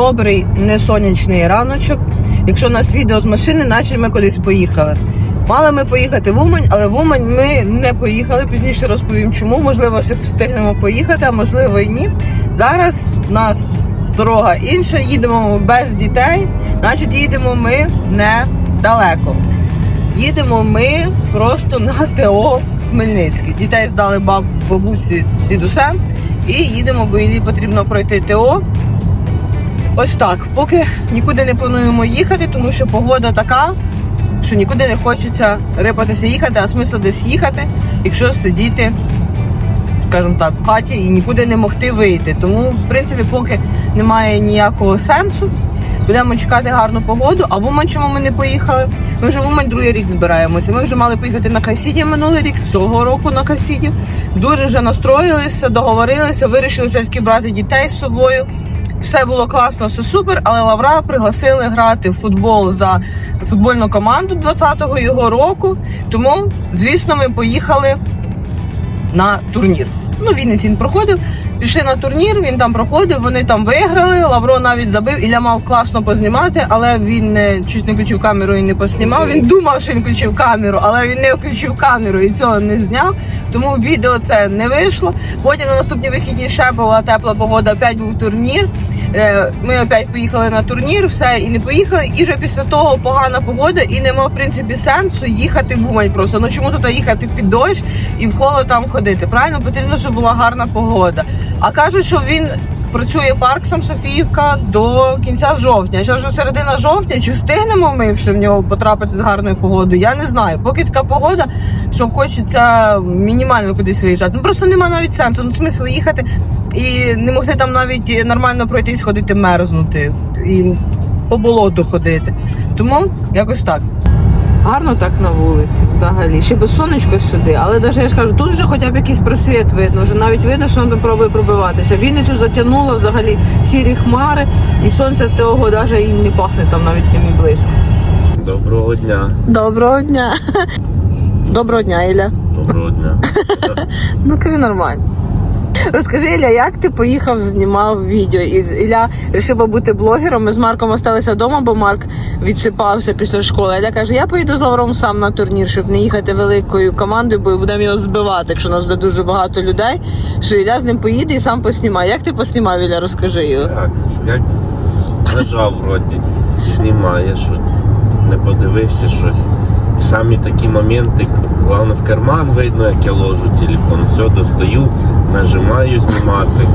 добрий несонячний раночок. Якщо у нас відео з машини, наче ми кудись поїхали. Мали ми поїхати в Умань, але в Умань ми не поїхали. Пізніше розповім, чому. Можливо, ще встигнемо поїхати, а можливо і ні. Зараз у нас дорога інша, їдемо без дітей, значить їдемо ми недалеко. Їдемо ми просто на ТО Хмельницький. Дітей здали баб, бабусі дідусем і їдемо, бо їй потрібно пройти ТО. Ось так. Поки нікуди не плануємо їхати, тому що погода така, що нікуди не хочеться рипатися їхати, а смисл десь їхати, якщо сидіти, скажімо так, в хаті і нікуди не могти вийти. Тому, в принципі, поки немає ніякого сенсу. Будемо чекати гарну погоду. А в Умань чому ми не поїхали? Ми вже в Умань другий рік збираємося. Ми вже мали поїхати на Хасіді минулий рік, цього року на Хасіді. Дуже вже настроїлися, договорилися, вирішили все-таки брати дітей з собою. Все було класно, все супер, але Лавра пригласили грати в футбол за футбольну команду 20-го його року. Тому, звісно, ми поїхали на турнір. Ну, Вінниці він проходив. Пішли на турнір, він там проходив, вони там виграли. Лавро навіть забив. Ілля мав класно познімати, але він не чуть не включив камеру і не поснімав. Він думав, що він включив камеру, але він не включив камеру і цього не зняв. Тому відео це не вийшло. Потім на наступні вихідні ще була тепла погода, опять був турнір. Е, Ми опять поїхали на турнір, все і не поїхали. І вже після того погана погода, і нема в принципі сенсу їхати в Умань просто. Ну чому тут їхати під дощ і в холод там ходити? Правильно потрібно, щоб була гарна погода. А кажуть, що він працює парк сам Софіївка до кінця жовтня. Зараз вже середина жовтня. Чи встигнемо ми ще в нього потрапити з гарною погодою? Я не знаю. Поки така погода, що хочеться мінімально кудись виїжджати. Ну просто нема навіть сенсу. Ну смисл їхати і не могти там навіть нормально пройти і сходити мерзнути і по болоту ходити. Тому якось так. Гарно так на вулиці взагалі. Ще без сонечко сюди, але навіть я ж кажу, тут вже хоча б якийсь просвіт видно. Вже навіть видно, що воно пробує пробиватися. Вінницю затягнуло взагалі сірі хмари, і сонце того навіть і не пахне там навіть не близько. Доброго дня. Доброго дня. Доброго дня, Ілля. Доброго дня. Ну кажи нормально. Розкажи, Ілля, як ти поїхав, знімав відео? І Ілля вирішив бути блогером. Ми з Марком залишилися вдома, бо Марк відсипався після школи. Ілля каже, я поїду з Лавром сам на турнір, щоб не їхати великою командою, бо будемо його збивати, якщо у нас буде дуже багато людей. Що Ілля з ним поїде і сам поснімає. Як ти поснімав, Ілля, розкажи його. Так, лежав вроді, знімає, що не подивився щось. Самі такі моменти, головне в карман видно, як я ложу телефон, все достаю, нажимаю знімати.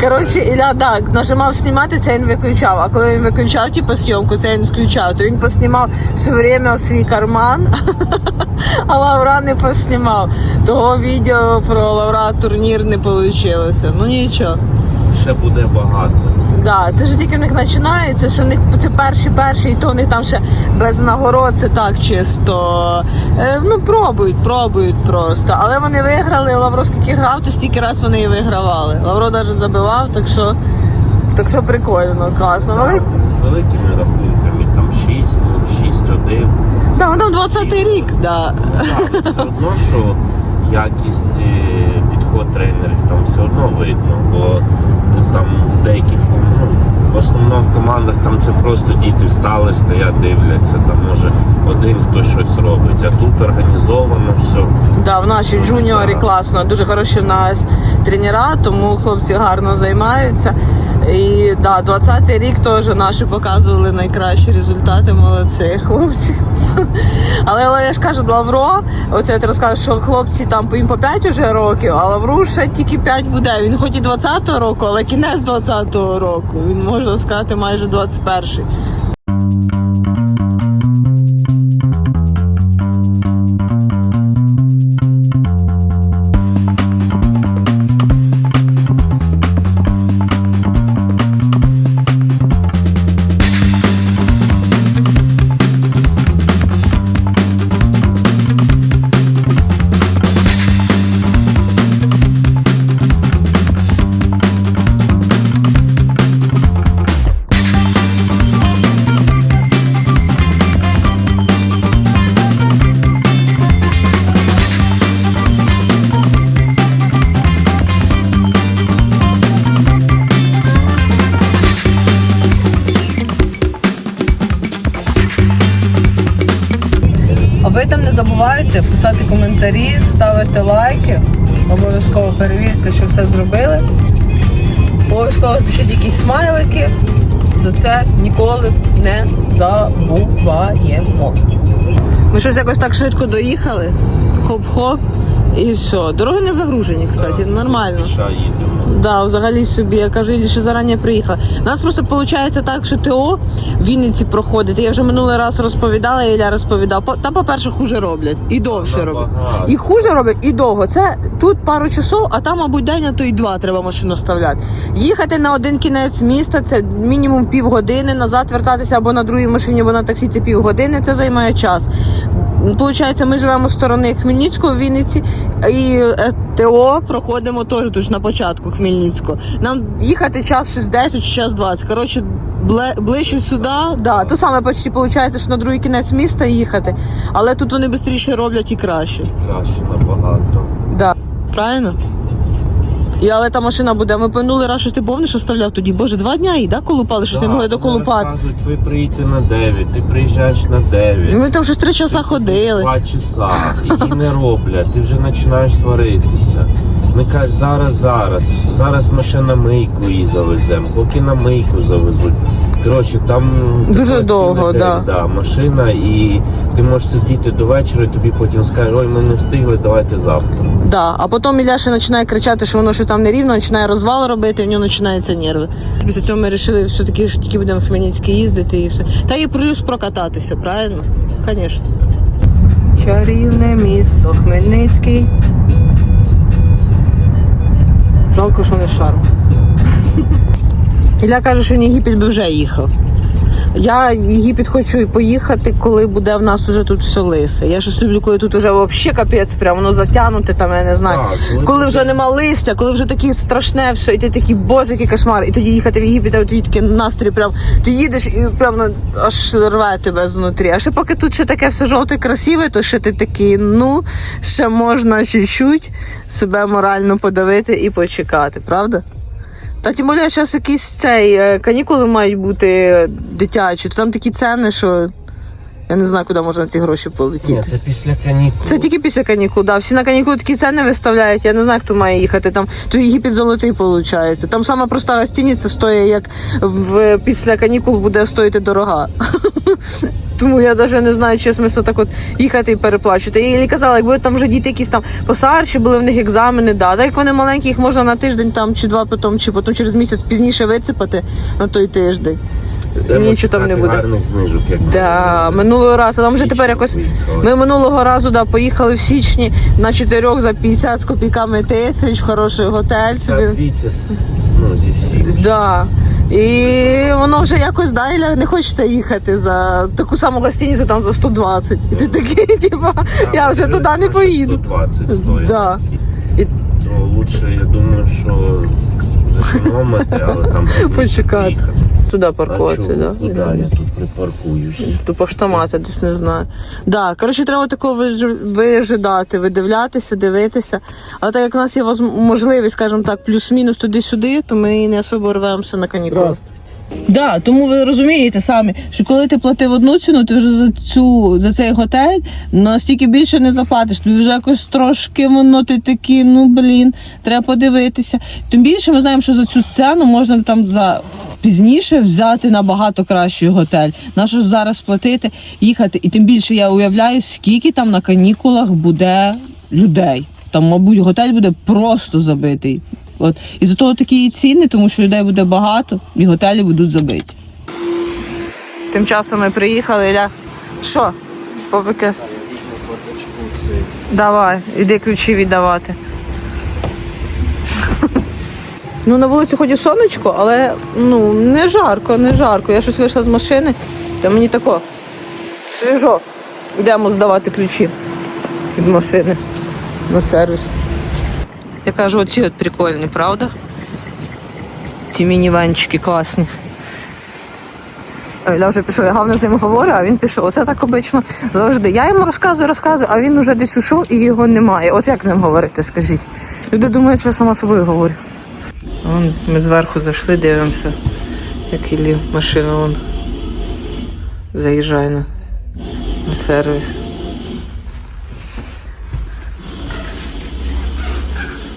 Коротше, Ілля так, нажимав знімати, це він виключав. А коли він виключав типу, зйомку, це він включав, то він поснімав все время в свій карман, а Лавра не поснімав. Того відео про Лавра турнір не вийшло. Ну нічого. Ще буде багато. Да, це ж тільки в них починається, що в них це перші перші, і то в них там ще без нагород, це так чисто. Е, ну, пробують, пробують просто. Але вони виграли, Лавро скільки грав, то стільки раз вони і вигравали. Лавро навіть забивав, так що, так що прикольно, класно. Вели... З великими рахунками, там 6, 6-1. Да, ну там 20-й рік, да. Так, все одно, що якість е, підход тренерів там все одно видно, бо там ну, в основному в командах там це просто діти встали, стоять, дивляться, там може один хтось щось робить, а тут організовано все. Да, в нашій джуніорі класно, дуже хороші в нас тренера, тому хлопці гарно займаються. І да, 20-й рік теж наші показували найкращі результати, молодці хлопці. Але, але я ж кажу, Лавро, оце ти розказуєш, що хлопці там їм по 5 уже років, а Лавру ще тільки 5 буде. Він хоч і 20-го року, але кінець 20-го року. Він можна сказати майже 21-й. Коментарі, ставити лайки. Обов'язково перевірте, що все зробили. Обов'язково пишіть якісь смайлики. За це ніколи не забуваємо. Ми щось якось так швидко доїхали. Хоп-хоп. І все. Дороги не загружені, кстати, нормально. Да, взагалі собі, я кажу, Іллі, що зарані приїхала. У нас просто виходить так, що ТО в Вінниці проходить. Я вже минулий раз розповідала, Ілля розповідав. Там, по-перше, хуже роблять і довше роблять. І хуже роблять, і довго. Це тут пару часов, а там, мабуть, день, а то і два треба машину ставляти. Їхати на один кінець міста це мінімум півгодини, назад вертатися або на другій машині, або на таксі це півгодини, це займає час. Получається, ми живемо з сторони Хмельницького в Вінниці, і е, ТО проходимо теж дуже на початку Хмельницького. Нам їхати час щось 10 чи час 20. Коротше, ближче сюди, да, то саме почти виходить, що на другий кінець міста їхати, але тут вони швидше роблять і краще. Краще набагато. Да. Правильно? І але та машина буде. Ми минулий раз щось ти повниш оставляв тоді. Боже, два дня і да, колупали, щось не могли вони доколупати. розказують, ви приїдете на 9, ти приїжджаєш на 9. Ми там щось три часа ходили. Два часа. І не роблять, ти вже починаєш сваритися. Ми кажеш, зараз, зараз, зараз ми ще на мийку її завеземо, поки на мийку завезуть. Коротше, там Дуже довго, да. да, машина, і ти можеш сидіти до вечора, і тобі потім скажуть, ой, ми не встигли, давайте завтра. Да. А потім Ілляша починає кричати, що воно щось там нерівно, починає розвал робити, і в нього починаються нерви. Після цього ми вирішили все-таки, що тільки будемо в Хмельницький їздити і все. Та і плюс прокататися, правильно? Звісно. Чарівне місто Хмельницький. Жалко, що не шарм. Ілля каже, що в Єгипет би вже їхав. Я Єгипет хочу і поїхати, коли буде в нас уже тут все лисе. Я щось люблю, коли тут вже взагалі капець, прям воно затягнуте, там я не знаю. Так, коли коли вже нема листя, коли вже таке страшне все, і ти такий, боже, який кошмар, і тоді їхати в Єгипет, а тоді такий настрій, прям ти їдеш і прям ну, аж рве тебе знутрі. А ще поки тут ще таке все жовте, красиве, то ще ти такий, ну ще можна чуть-чуть себе морально подавити і почекати, правда? Та тим більше зараз якісь цей е, канікули мають бути дитячі, то там такі ціни, що я не знаю, куди можна ці гроші полетіти. Ні, це після канікул. Це тільки після канікул, да. Всі на канікули такі ціни виставляють. Я не знаю, хто має їхати. Там то Єгипет золотий виходить. Там сама проста гостиниця стоїть, як в після канікул буде стоїти дорога. Тому я навіть не знаю, чи смисл так от їхати і переплачувати. Я їй казала, якби там вже діти якісь там постарші, були в них екзамени, да. Так як вони маленькі, їх можна на тиждень там чи два потім, чи потім через місяць пізніше вицепати на той тиждень. Нічого там не буде. гарних знижок, як Да, минулого разу, там вже тепер якось. Ми минулого разу да, поїхали в січні на чотирьох за 50 з копійками тисяч в хороший готель собі. дивіться, ну. Да. І воно вже якось далі не хочеться їхати за таку саму гостиницю там за 120. І ти такий, типа, я вже туди не поїду. 120 стоїть. Да. І... То лучше, я думаю, що зекономити, але там Почекати. приїхати. Туди паркуватися, так? да? Куди я тут припаркуюсь? До поштомата десь не знаю. Да, коротше, треба такого виж- вижидати, видивлятися, дивитися. Але так як у нас є можливість, скажімо так, плюс-мінус туди-сюди, то ми не особо рвемося на канікули. Да, тому ви розумієте самі, що коли ти платив одну ціну, ти вже за цю за цей готель настільки більше не заплатиш. Тобі вже якось трошки воно ти такий, ну блін, треба подивитися. Тим більше ми знаємо, що за цю ціну можна там за пізніше взяти набагато кращий готель. Нащо ж зараз платити, їхати? І тим більше я уявляю, скільки там на канікулах буде людей. Там, мабуть, готель буде просто забитий. От. І за того такі і ціни, тому що людей буде багато і готелі будуть забиті. Тим часом ми приїхали, Ілля. Що? Попики? Давай, іди ключі віддавати. Ну, на вулиці ході сонечко, але ну, не жарко, не жарко. Я щось вийшла з машини, та мені тако свіжо. Йдемо здавати ключі від машини на сервіс. Я кажу, оці от прикольні, правда? Ці мінівенчики класні. Я вже пішов, я головне з ним говорю, а він пішов. Оце так обично завжди. Я йому розказую, розказую, а він вже десь ушов і його немає. От як з ним говорити, скажіть? Люди думають, що я сама собою говорю. Вон, ми зверху зайшли, дивимося, як Іллі машина вон заїжджає на сервіс.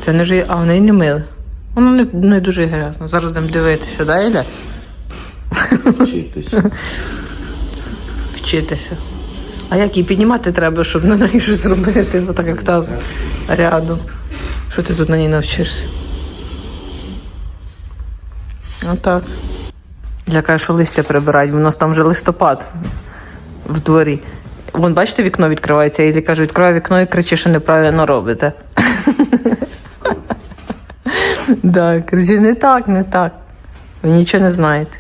Це не ж. А в неї не мили. Воно не, не дуже грязно. Зараз будемо дивитися, да, Іля? Вчитись. Вчитися. А як її піднімати треба, щоб на неї щось зробити, отак як та з ряду. Що ти тут на ній навчишся? Отак. Я кажу, що листя прибирають, бо у нас там вже листопад в дворі. Вон, бачите, вікно відкривається, і каже, відкривай вікно і кричи, що неправильно робите. Так, кричи, не так, не так. Ви нічого не знаєте.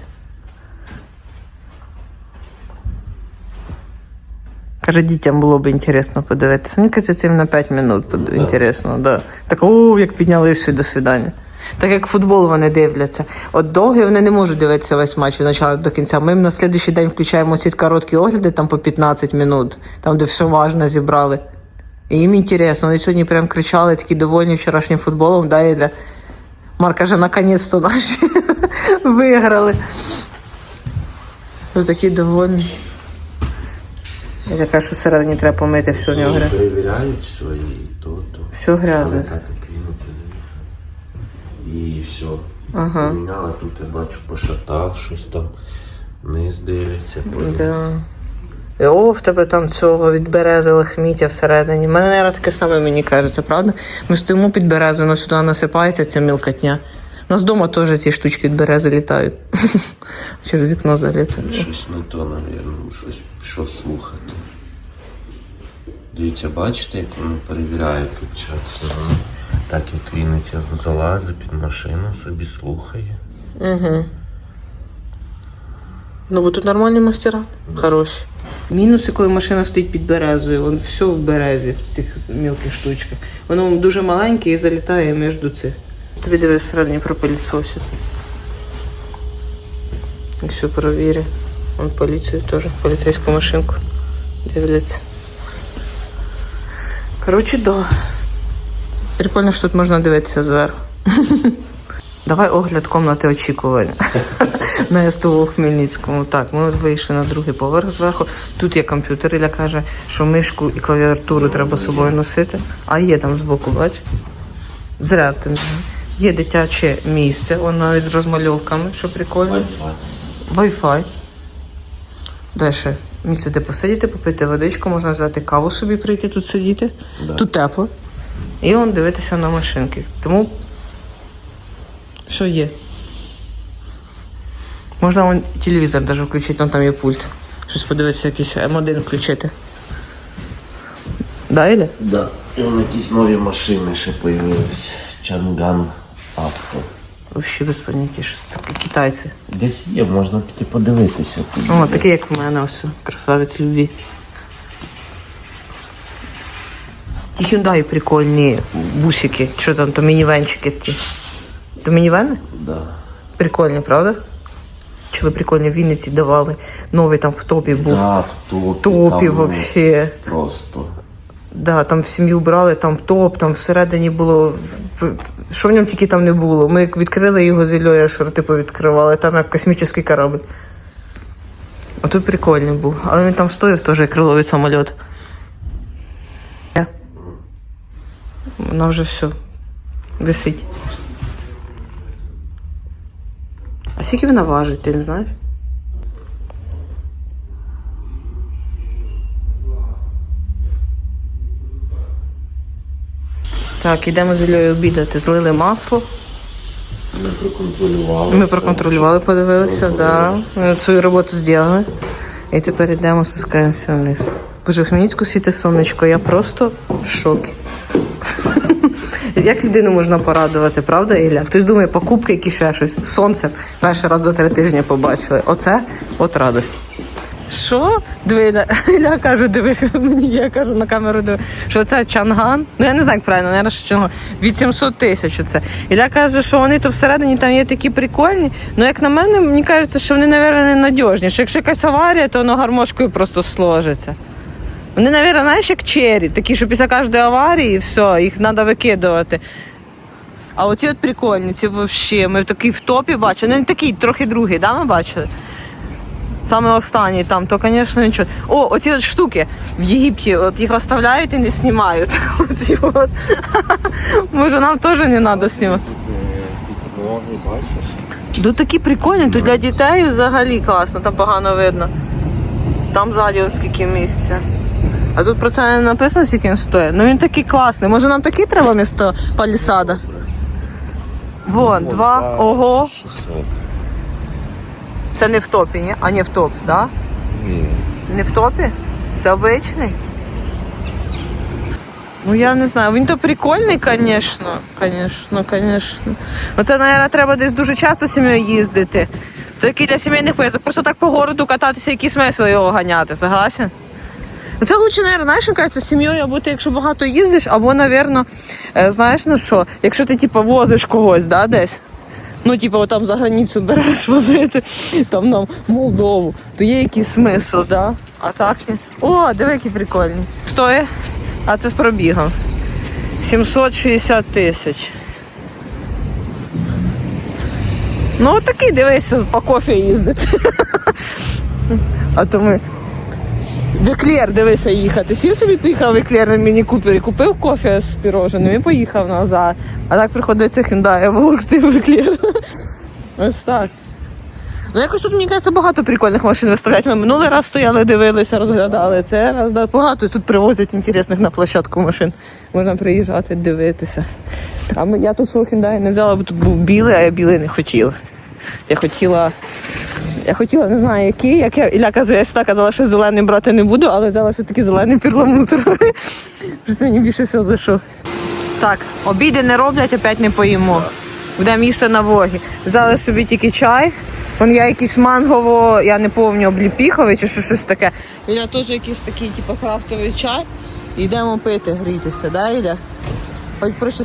Каже, дітям було б інтересно подивитися. Мені каже, цим на 5 минут інтересно, да. Так, о, як підняли все, до свидання. Так як футбол вони дивляться. От довгі вони не можуть дивитися весь матч від початку до кінця. Ми їм на слідуючий день включаємо ці короткі огляди, там по 15 минут, там, де все важне зібрали. І їм інтересно. Вони сьогодні прям кричали, такі довольні вчорашнім футболом, да, і для... Марк каже, наконець-то наші виграли. Ось такі довольні. Я така, що всередині треба помити все у нього. грязне. Перевіряють свої то, то. Все грязне. І все. Ага. Тут я бачу по шатах щось там. Низ дивиться. по- Да. І, О, в тебе там цього від берези всередині. У мене наверное, таке саме мені кажеться, правда? Ми стоїмо під березою, воно сюди насипається ця мілкотня. У нас вдома теж ці штучки від берези літають. Через вікно залітають. Щось не то, навірно, щось пішов слухати. Дивіться, бачите, як вони перевіряють тут час. Так як він оце залазить під машину, собі слухає. Угу. Ну, бо тут нормальні мастера, хороші. Мінуси, коли машина стоїть під березою, воно все в березі, в цих мілких штучках. Воно дуже маленьке і залітає між цих. Тобі дивись всередині пропилісосить. І все перевіряє. Вон поліцію теж, поліцейську машинку дивляться. Коротше, да. Прикольно, що тут можна дивитися зверху. Давай огляд комнати очікування на СТО у Хмельницькому. Так, ми вийшли на другий поверх зверху. Тут є комп'ютер, Ілля каже, що мишку і клавіатуру треба з собою носити. А є там збоку, бач? Зря ти не. Є дитяче місце, воно навіть з розмальовками, що прикольно. Wi-Fi. Далі місце, де посидіти, попити водичку, можна взяти каву собі прийти тут сидіти. Да. Тут тепло. І он дивитися на машинки. Тому що є? Можна вон телевізор навіть включити, там, там є пульт. Щось подивитися, якийсь М1 включити. Да, Іля? Да. І вон якісь нові машини ще появились. Чанган авто. Взагалі без поняття, щось таке. Китайці. Десь є, можна піти подивитися. О, такі, як в мене, ось. Красавець любві. Ті Hyundai прикольні бусики. Що там, то мінівенчики ті. То мінівени? Да. Прикольні, правда? Чи ви прикольні в Вінниці давали? Новий там в топі був. Да, в топі. Топі там, вообще. Просто. Да, там в сім'ю брали, там топ, там всередині було. в- в- Що в ньому тільки там не було. Ми як відкрили його з Ільою, аж роти повідкривали, там як космічний корабль. А тут прикольний був. Але він там стоїв теж криловий самоліт. Вона вже все. Висить. А скільки вона важить, ти не знаєш? Так, ідемо з Ілею обідати. Злили масло. Ми проконтролювали. Ми проконтролювали, подивилися, да. Ми свою роботу зробили. І тепер йдемо, спускаємося вниз. Боже, Хмельницьку світить сонечко, я просто в шокі. Як людину можна порадувати, правда, Ілля? Хтось думає, покупки, які ще щось. Сонце перший раз за три тижні побачили. Оце от радость. Що? Диви, Ілля каже, диви мені, я кажу на камеру, диви, що це чанган. Ну я не знаю, як правильно, наверное, що чанган. Від 700 тисяч оце. Ілля каже, що вони то всередині там є такі прикольні. Ну, як на мене, мені кажеться, що вони, напевно, не надіжні. Що якщо якась аварія, то воно гармошкою просто сложиться. Вони, напевно, знаєш, як чері, такі, що після кожної аварії все, їх треба викидувати. А оці от прикольні, ці взагалі. Ми такий в топі бачили. Ну, не такий, трохи другий, да, ми бачили? Саме останній там, то, звісно, нічого. О, оці от штуки в Єгипті, от їх оставляють і не знімають. Оці от. Може, нам теж не треба знімати. Тут такі прикольні, тут для дітей взагалі класно, там погано видно. Там ззаді скільки місця. А тут про це не написано, скільки він стоїть. Ну він такий класний. Може нам такий треба місто палісада? Вон, два. Ого. 600. Це не в топі, ні? А не в топ, так? Да? Ні. Не в топі? Це обичний? Ну я не знаю. Він то прикольний, звісно. Звісно, звісно. Оце, мабуть, треба десь дуже часто сім'єю їздити. Такий для сімейних поїздок. Просто так по городу кататися, який смисл його ганяти, согласен? Це лучше, наверное, знаєш, кажеться, сім'єю або ти, якщо багато їздиш, або, напевно, е, знаєш, ну що, якщо ти типу, возиш когось, да, десь. Ну, типу, там за границю береш возити, там нам Молдову, то є якийсь смисл, да? А так ні. О, диви, які прикольні. Стоїть, а це з пробігом. 760 тисяч. Ну, от такий дивися, по кофі їздити. А то ми. Еклер, дивися, їхати. Сів собі поїхав в Еклер на міні-купері, купив кофе з піроженим і поїхав назад. А так приходиться Hyundai волокти в Еклер. Ось так. Ну якось тут, мені кажеться, багато прикольних машин виставляють. Ми минулий раз стояли, дивилися, розглядали. Це раз да, багато. Тут привозять інтересних на площадку машин. Можна приїжджати, дивитися. А ми, я тут свого Hyundai не взяла, бо тут був білий, а я білий не хотіла. Я хотіла. Я хотіла, не знаю, який, як я Ілля каже, я сюди казала, що зелений брати не буду, але взяла все-таки зелений перламутровий. Щось мені більше всього зайшов. Так, обіди не роблять, опять не поїмо. Будемо їсти на вогі. Взяли собі тільки чай. Вон я якийсь мангово, я не пам'ятаю, обліпіховий чи що, щось таке. Ілля теж якийсь такий, типу, крафтовий чай. Йдемо пити, грітися, да, Ілля?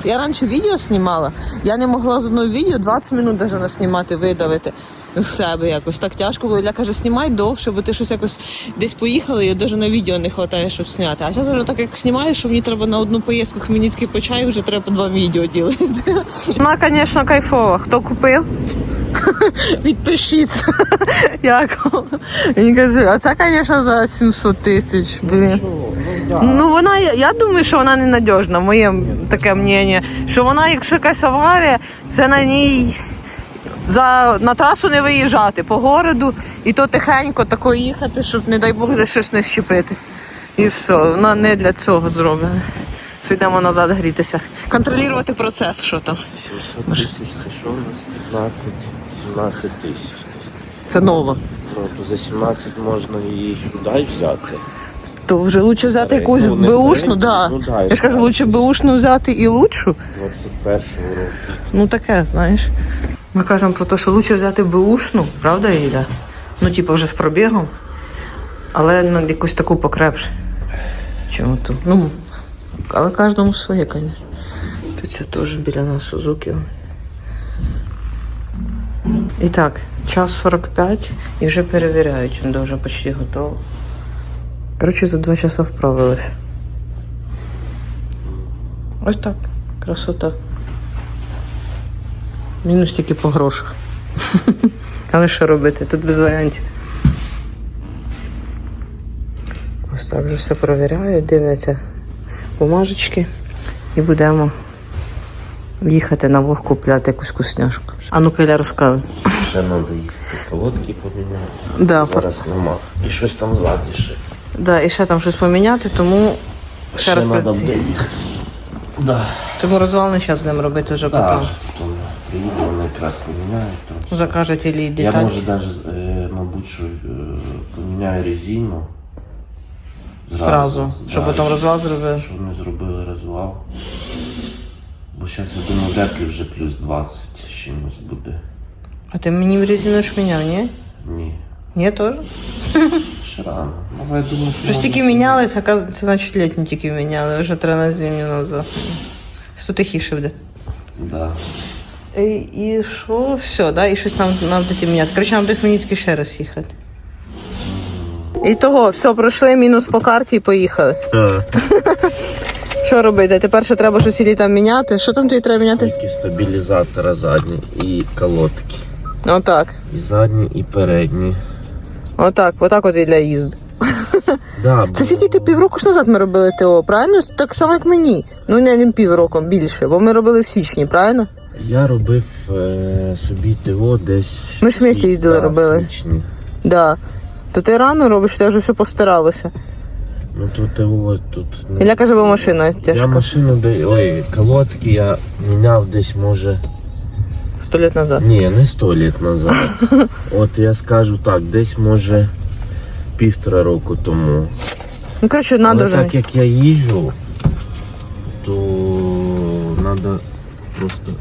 Я раніше відео знімала, я не могла з одного відео 20 минут навіть наснімати, видавити з себе якось. Так тяжко було. Ілля каже, знімай довше, бо ти щось якось десь поїхала, і навіть на відео не вистачає, щоб зняти. А зараз вже так як знімаєш, що мені треба на одну поїздку Хмельницький по чаю, вже треба два відео робити. Вона, звісно, кайфова. Хто купив? Відпишіться. Він каже, а це, звісно, за 700 тисяч. Блін. Ну вона, я, думаю, що вона ненадіжна, моє таке мнення. Що вона, якщо якась аварія, це на ній за, на трасу не виїжджати по городу і то тихенько тако їхати, щоб, не дай Бог, де щось не щепити. І все, вона не для цього зроблена. Все, Йдемо назад грітися. Контролювати процес, що там. 700 тисяч, це що у нас? 15, 17 тисяч. Це ново. Ну, то за 17 можна і Hyundai взяти. То вже лучше взяти Старий. якусь Ну, не беушну, да. ну, да, Я ж кажу, лучше беушну взяти і лучшу. 21 року. Ну таке, знаєш. Ми кажемо про те, що краще взяти беушну, правда, Іля? Ну, типу, вже з пробігом. Але на якусь таку покрепше. Чому то? Ну, але кожному своє, звісно. Тут це теж біля нас Сузуки. І так, час 45 і вже перевіряють, він вже почти готово. Коротше, за два часа вправились. Ось так. Красота. Мінус тільки по грошах. Але що робити? Тут без варіантів. Ось так вже все перевіряють, дивляться бумажечки і будемо їхати на вог купляти якусь вкусняшку. А ну Киля розказуй. Ще треба їхати колодки поміняти. Да, Зараз нема. І щось там ззаді ще. Да, і ще там щось поміняти, тому ще, раз треба працюємо. буде. Да. Тому розвалний час будемо робити вже Так, потім. потім приїду, вони якраз поміняють. то Закажете Ілі Я деталь. може навіть, е, мабуть, що е, поміняю резину. Зразу, щоб потім розвал зробив. Щоб не зробили розвал. Бо зараз я думаю, вряд ли вже плюс 20 з чимось буде. А ти мені в резину ж міняв, ні? Ні. Ні, теж? Ще рано. Ну, я думаю, що. Щось тільки міняли, це, значить літню тільки міняли, вже треба на зимню назад. Що тихіше буде. Да. І, і що? Все, да? І щось там нам будете міняти. Коротше, нам до Хмельницький ще раз їхати. І того, все, пройшли, мінус по карті і поїхали. Що робити? Тепер ще треба щось ілі там міняти. Що там тобі треба міняти? Тільки стабілізатора задні і колодки. Отак. І задні, і передні. Отак, отак от і для їзди. Да, Це скільки ти півроку ж назад ми робили ТО, правильно? Так само, як мені. Ну не, не півроку, більше, бо ми робили в січні, правильно? Я робив е, собі ТО десь. Ми ж вместе їздили, робили. січні. Да. То ти рано робиш, ти вже все постаралося. Ну тут ТО тут. не- Ілля каже, бо машина Я тяжка. машину де. Ой, колодки я міняв десь може. Сто літ назад. Ні, не сто літ назад. От я скажу так, десь може півтора року тому. Ну, коротше, надо Але вже. так як я їжджу, то треба просто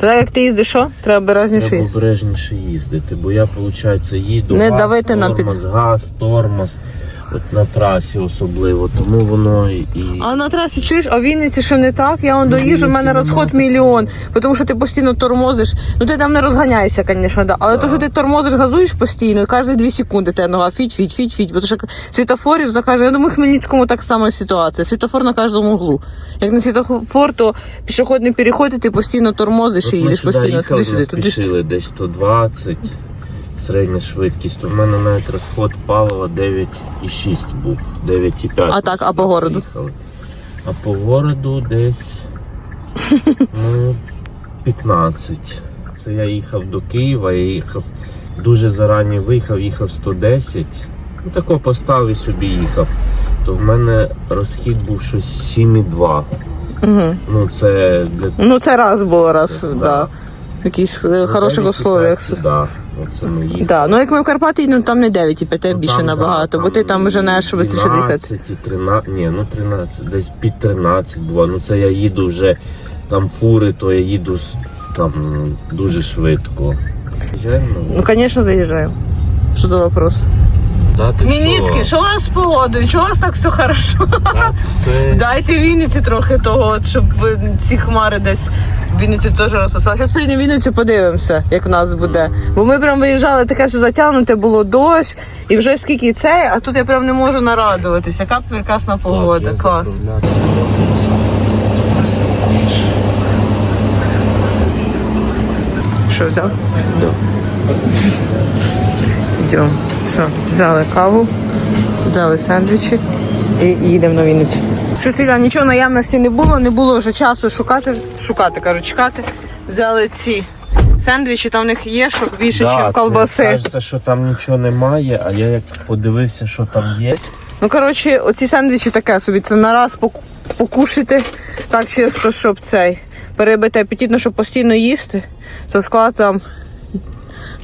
Тоді як ти їздиш, що? Треба обережніше треба їздити. обережніше їздити. Бо я, виходить, їду Не газ, давити на під- тормоз, газ, тормоз, от на трасі особливо, тому воно і. А на трасі чуєш, а в Вінниці що не так? Я он Ну, доїжджу, в мене розход мільйон, тому що ти постійно тормозиш. Ну ти там не розганяєшся, звісно, да. але то, що ти тормозиш, газуєш постійно, і кожні дві секунди тебе нога фіть, фіть, фіть, фіть. Бо то що світофорів за кожен. Я думаю, в Хмельницькому так само ситуація. Світофор на кожному углу. Як на світофор, то пішохідний переход, і ти постійно тормозиш і їдеш постійно туди-сюди, нас туди-сюди. десь 120, середня швидкість. У мене навіть розход палива 9,6 був, 9,5. А так, а по городу? А по городу десь ну, 15. Це я їхав до Києва, я їхав дуже зарані виїхав, їхав 110. Ну тако постав і собі їхав. То в мене розхід був щось 7,2. Угу. Ну це для Ну це раз було, раз, Це, да. да. В якихось е, хороших условиях. Да, оце ми. Да. Ну як ми в Карпати їдемо, там не 9 і 5, Ну, більше там, набагато, да, бо ти там женеш, що вистачить дихати. 12 і 13, ні, ну 13, десь під 13 було. Ну це я їду вже там фури, то я їду с- там дуже швидко. Заїжджаємо? Ну, звісно, заїжджаємо. Що за вопрос? Та ти Вінницький, що у вас з погодою? Чого у вас так все хорошо? Та Це Дайте Вінниці трохи того, щоб ці хмари десь в Вінниці теж розсосали. Зараз приїдемо в Вінницю, подивимося, як в нас буде. Бо ми прям виїжджали, таке, що затягнуте було дощ, і вже скільки цей, а тут я прям не можу нарадуватися. Яка прекрасна погода. Так, Клас. Що взяв? Да. Йдемо. Все, взяли каву, взяли сендвічі і їдемо на Вінницю. Що Сіля, нічого наявності не було, не було вже часу шукати, шукати, кажу, чекати. Взяли ці сендвічі, там в них є, щоб більше, Да, ніж це колбаси. Кажеться, що там нічого немає, а я як подивився, що там є. Ну, коротше, оці сендвічі таке собі, це на раз покушати так чисто, щоб цей перебити апетитно, щоб постійно їсти. То склад там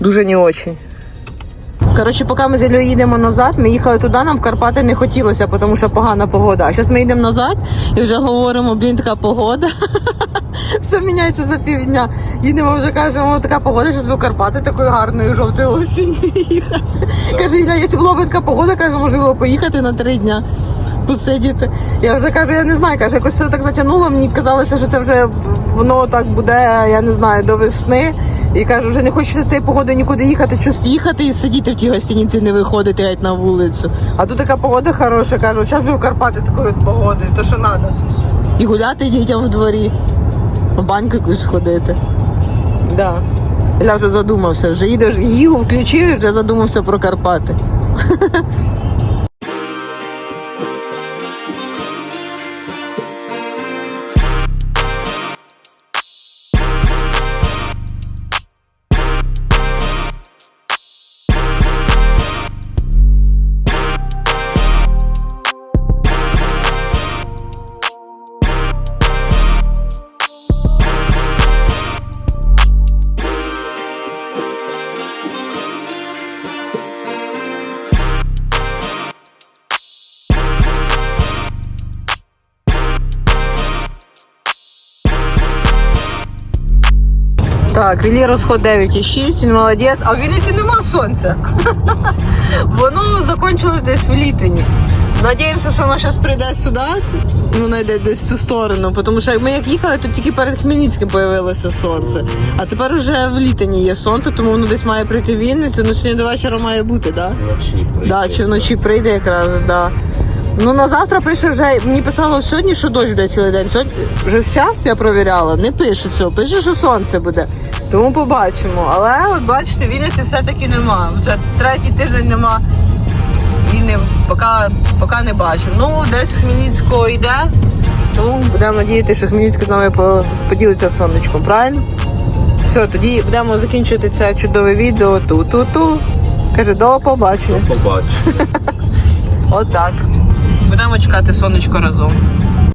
дуже не очень. Коротше, поки ми з Іллею їдемо назад, ми їхали туди, нам в Карпати не хотілося, тому що погана погода. А зараз ми йдемо назад і вже говоримо, блін, така погода. Все міняється за півдня. Їдемо вже кажемо, така погода, що в Карпати такою гарною жовтою осінню їхати. Каже, Ілля, якщо була б така погода, каже, можливо, поїхати на три дня. Посидіти. Я вже кажу, я не знаю, каже, якось це так затягнуло. Мені казалося, що це вже воно так буде, я не знаю, до весни. І кажу, вже не хочеться цією погодою нікуди їхати, щось їхати і сидіти в тій гостиниці, не виходити геть на вулицю. А тут така погода хороша, кажу, зараз би в Карпати такою от погодою, то що треба. І гуляти дітям в дворі, в баньку якусь сходити. Да. Я вже задумався, вже їдеш, їгу включив і вже задумався про Карпати. Так, Вілі розход 9,6, він молодець. А в Вінниці нема сонця. Воно закінчилось десь в літині. Надіємося, що воно зараз прийде сюди, ну знайде десь в цю сторону, тому що ми як їхали, то тільки перед Хмельницьким з'явилося сонце. А тепер вже в літині є сонце, тому воно десь має прийти в Вінницю. Ну сьогодні до вечора має бути, так? Да? Вночі прийти. Да, чи вночі прийде якраз, да. Ну на завтра пише вже. Мені писало сьогодні, що дощ буде цілий день. Сьогодні вже зараз я провіряла, не пише цього, пише, що сонце буде. Тому побачимо. Але от бачите, Вінниці все-таки нема. Вже третій тиждень нема. Війни поки, поки не бачу. Ну, десь Хмельницького йде. Тому будемо надіятися, що Хмельницький з нами поділиться сонечком, правильно? Все, тоді будемо закінчувати це чудове відео. Ту-ту-ту. Каже, до побачення. Побачиш. Отак. Будемо чекати сонечко разом.